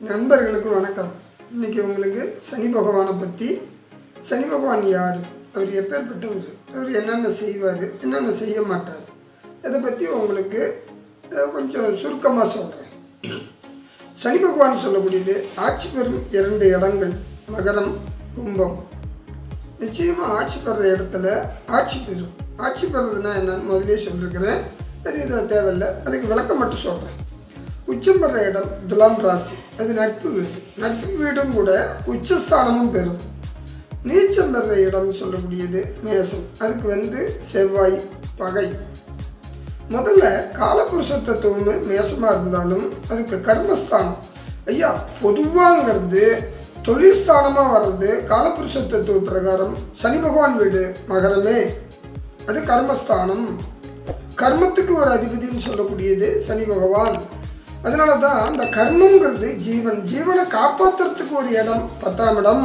நண்பர்களுக்கு வணக்கம். இன்றைக்கி உங்களுக்கு சனி பகவானை பற்றி சனி பகவான் யார்? அவர் எப்பேற்பட்டவர்? அவர் என்னென்ன செய்வார்? என்னென்ன செய்ய மாட்டார்? இதை பற்றி உங்களுக்கு கொஞ்சம் சுருக்கமாக சொல்கிறேன் சனி பகவான் சொல்லக்கூடியது ஆட்சி பெறும் இரண்டு இடங்கள் மகரம் கும்பம். நிச்சயமாக ஆட்சி பெற இடத்துல ஆட்சி பெறும். ஆட்சி பெறதுன்னா என்னன்னு முதலே சொல்லியிருக்கிறேன் அது இதை தேவையில்லை. அதுக்கு விளக்கம் மட்டும் சொல்கிறேன் உச்சம் பெற இடம் துலாம் ராசி. அது நட்பு வீடு. நட்பு வீடும் கூட உச்சஸ்தானமும் பெறும். நீச்சம் பெற இடம் சொல்லக்கூடியது மேசம். அதுக்கு வந்து செவ்வாய் பகை. முதல்ல காலபுருஷ தத்துவம் மேசமாக இருந்தாலும் அதுக்கு கர்மஸ்தானம். ஐயா பொதுவாங்கிறது தொழில்ஸ்தானமாக வர்றது காலபுருஷ தத்துவ பிரகாரம் சனி பகவான் வீடு மகரமே. அது கர்மஸ்தானம். கர்மத்துக்கு ஒரு அதிபதின்னு சொல்லக்கூடியது சனி பகவான். அதனால தான் அந்த கர்மங்கிறது ஜீவன். ஜீவனை காப்பாற்றுறதுக்கு ஒரு இடம் பத்தாம் இடம்.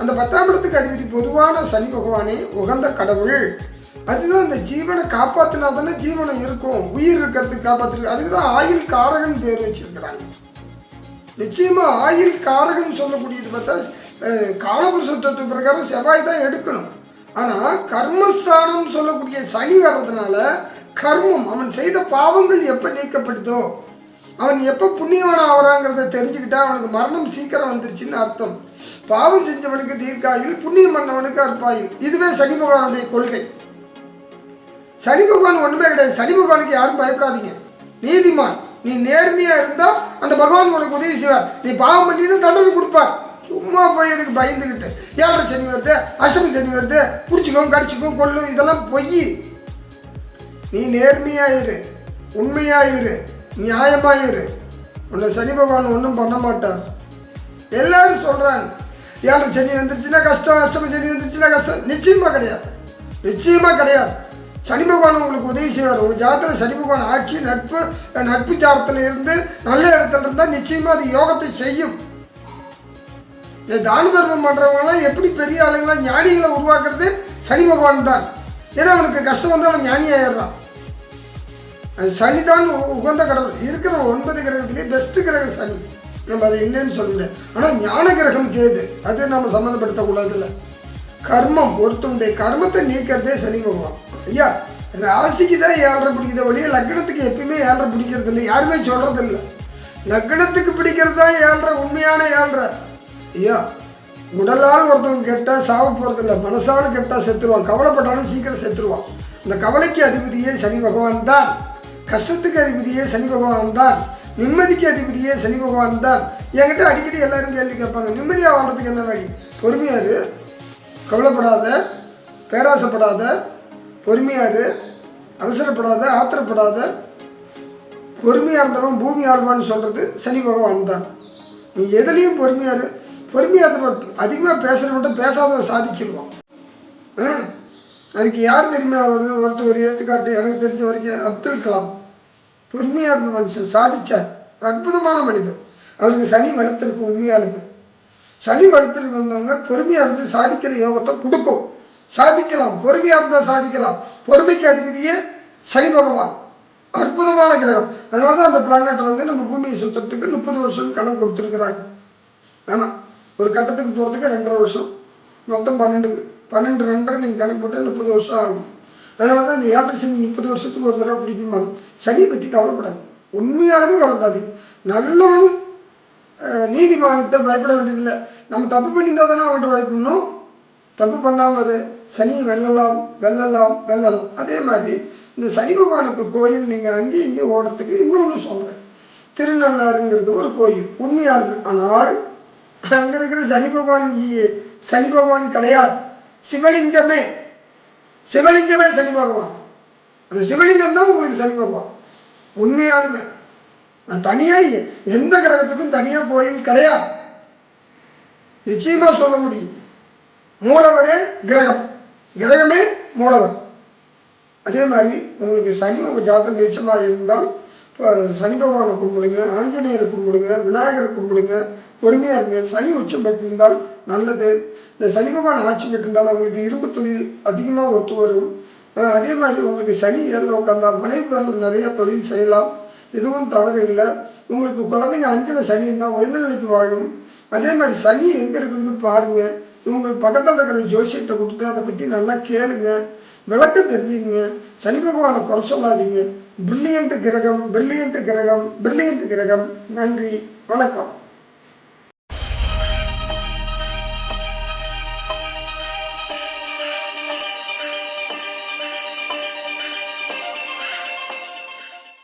அந்த பத்தாம் இடத்துக்கு அதிபதி பொதுவான சனி பகவானே உகந்த கடவுள். அதுதான் இந்த ஜீவனை காப்பாற்றினா தானே ஜீவனம் இருக்கும். உயிர் இருக்கிறதுக்கு காப்பாற்றிருக்கு அதுக்கு தான் ஆயுள் காரகன் பேர் வச்சிருக்கிறாங்க. நிச்சயமாக ஆயுள் காரகன் சொல்லக்கூடியது பார்த்தா அஹ், காலபுருஷ தத்துவ பிரகாரம் செவ்வாய் தான் எடுக்கணும். ஆனால் கர்மஸ்தானம் சொல்லக்கூடிய சனி வர்றதுனால கர்மம் அவன் செய்த பாவங்கள் எப்போ நீக்கப்படுதோ அவன் எப்போ புண்ணியவன் ஆகிறாங்கிறத தெரிஞ்சுக்கிட்டா அவனுக்கு மரணம் சீக்கிரம் வந்துருச்சுன்னு அர்த்தம். பாவம் செஞ்சவனுக்கு தீர்க்காயில் புண்ணியம் பண்ணவனுக்கு அற்பாயில். இதுவே சனி பகவானுடைய கொள்கை. சனி பகவான் ஒன்றுமே கிடையாது. சனி பகவானுக்கு யாரும் பயப்படாதீங்க. நீதிமான். நீ நேர்மையாக இருந்தால் அந்த பகவான் உனக்கு உதவி செய்வார். நீ பாவம் பண்ணினா தண்டனை கொடுப்பார். சும்மா போய் அதுக்கு பயந்துக்கிட்டு ஏழரை சனி வருது அஷ்டமி சனி வருது பிடிச்சிக்கும் கடிச்சிக்கும் கொல்லும் இதெல்லாம் பொய். நீ நேர்மையாயிரு உண்மையாயிரு நியாயமாக இரு உன்னை சனி பகவான் ஒன்றும் பண்ண மாட்டார். எல்லாரும் சொல்கிறாங்க ஏழரை சனி வந்துருச்சுன்னா கஷ்டம் அஷ்டமி சனி வந்துருச்சுன்னா கஷ்டம். நிச்சயமாக கிடையாது. நிச்சயமாக கிடையாது. சனி பகவான் உங்களுக்கு உதவி செய்வார். உங்கள் ஜாதத்தில் சனி பகவான் ஆட்சி நட்பு நட்பு சாரத்தில் இருந்து நல்ல இடத்துல இருந்தால் நிச்சயமாக அது யோகத்தை செய்யும். இந்த தான தர்மம் பண்ணுறவங்களாம் எப்படி பெரிய ஆளுங்களாம் ஞானிகளை உருவாக்குறது? சனி பகவான் தான். ஏன்னா அவனுக்கு கஷ்டம் வந்து அவன் ஞானி ஆயிடுறான் சனி தான் உகந்த கடவுள். இருக்கிற ஒன்பது கிரகத்திலே பெஸ்ட் கிரகம் சனி. நம்ம அதை இல்லைன்னு சொல்ல முடியாது. ஆனால் ஞான கிரகம் கேது. அது நம்ம சம்மந்தப்படுத்தக்கூடாதுல்ல. கர்மம் ஒருத்தனுடைய கர்மத்தை நீக்கிறதே சனி பகவான். ஐயா ராசிக்கு தான் ஏழரை பிடிக்கிறத ஒழிய லக்னத்துக்கு எப்பயுமே ஏழரை பிடிக்கிறது இல்லை யாருமே சொல்கிறது இல்லை லக்னத்துக்கு பிடிக்கிறது தான் ஏழரை உண்மையான ஏழரை. ஐயா உடலால் ஒருத்தவங்க கெட்டால் சாவ போகிறதில்ல மனசால் கெட்டால் செத்துருவான். கவலைப்பட்டாலும் சீக்கிரம் செத்துருவான். இந்த கவலைக்கு அதிபதியே சனி பகவான் தான். கஷ்டத்துக்கு அதிபதியே சனி பகவான் தான். நிம்மதிக்கு அதிபதியே சனி பகவான் தான். என்கிட்ட அடிக்கடி எல்லாரும் கேள்வி கேட்பாங்க நிம்மதியாக வாழ்றதுக்கு என்ன வழி? பொறுமையாரு கவலைப்படாத பேராசைப்படாத பொறுமையாரு அவசரப்படாத ஆத்திரப்படாத பொறுமையாக இருந்தவன் பூமி ஆழ்வான்னு சொல்கிறது சனி பகவான் தான். நீ எதுலேயும் பொறுமையாக பொறுமையாக இருந்தவன் அதிகமாக பேசுகிறவன்ட்ட பேசாதவன் சாதிச்சிருவான். அதுக்கு யார் தெரியுமா? ஒருத்தர் ஒரு எடுத்துக்காட்டு எனக்கு தெரிஞ்ச வரைக்கும் அப்துல் கலாம். பொறுமையாக இருந்த மனுஷன் சாதிச்சார். அற்புதமான மனிதன் அவருக்கு சனி வளர்த்துருக்கு உண்மையாளுங்க சனி வளர்த்துருக்கு வந்தவங்க பொறுமையாக இருந்து சாதிக்கிற யோகத்தை கொடுக்கும். சாதிக்கலாம். பொறுமையாக இருந்தால் சாதிக்கலாம். பொறுமைக்கு அதிபதியே சனி பகவான். அற்புதமான கிரகம். அதனால தான் அந்த பிளானட் வந்து நம்ம பூமியை சுத்தத்துக்கு முப்பது வருஷம் கடன் கொடுத்துருக்குறாங்க. ஆமாம் ஒரு கட்டத்துக்கு போகிறதுக்கு ரெண்டரை வருஷம். மொத்தம் பன்னெண்டு பன்னெண்டு ரெண்டரை நீங்கள் கணக்கு போட்டால் முப்பது வருஷம் ஆகும். அதனால தான் இந்த ஏழரை முப்பது வருஷத்துக்கு ஒரு தடவை பிடிக்குமா சனியை பற்றி கவலைப்படாது. உண்மையாகவே கவலைப்படாது. நல்லவன் அஹ், பயப்பட வேண்டியதில்லை. நம்ம தப்பு பண்ணியிருந்தா தானே அவன்கிட்ட பயப்படணும். தப்பு பண்ணாமல் அது சனி வெல்லலாம் வெல்லலாம் வெல்லலாம் அதே மாதிரி இந்த சனி பகவானுக்கு கோயில் நீங்கள் அங்கேயும் இங்கேயும் ஓடுறதுக்கு இன்னொன்று சொல்கிறேன் திருநள்ளாறுங்கிறது ஒரு கோயில். உண்மையாக இருக்கு ஆனால் அங்கே இருக்கிற சனி பகவான் சனி பகவான் கிடையாது. சிவலிங்கமே. சிவலிங்கமே சனி பகவான். அந்த சிவலிங்கம் தான் உங்களுக்கு சனி பகவான். உண்மையாலுமே. நான் தனியாக எந்த கிரகத்துக்கும் தனியாக கோயில் கிடையாது. நிச்சயமாக சொல்ல முடியும். மூலவரே கிரகம். கிரகமே மூலவர். அதே மாதிரி உங்களுக்கு சனி உங்கள் ஜாதகம் நிச்சயமாக இருந்தால் இப்போ சனி பகவானை கும்பிடுங்க ஆஞ்சநேயரை கும்பிடுங்க விநாயகரை கும்பிடுங்க பொறுமையாக இருங்க. சனி உச்சம் பெற்றிருந்தால் நல்லது. இந்த சனி பகவான் ஆட்சி பெற்றிருந்தால் அவங்களுக்கு இரும்பு தொழில் அதிகமாக ஒத்து வரும். அதே மாதிரி உங்களுக்கு சனி ஏழில் உட்காந்தா மனைவி நிறைய தொழில் செய்யலாம். எதுவும் தவறு இல்லை. உங்களுக்கு குழந்தைங்க அஞ்சனை சனி இருந்தால் உயர்ந்த நிலைக்கு வாழும். அதே மாதிரி சனி எங்கே இருக்குதுன்னு பாருங்கள் உங்களுக்கு பக்கத்தில் இருக்கிற ஜோசியத்தை கொடுத்து அதை பற்றி நல்லா கேளுங்க. விளக்கம் தெரிஞ்சுங்க சனி பகவானை குறை சொல்லாதீங்க. பிரில்லியன்ட் கிரகம் பிரில்லியன்ட் கிரகம் பிரில்லியன்ட் கிரகம். நன்றி. வணக்கம்.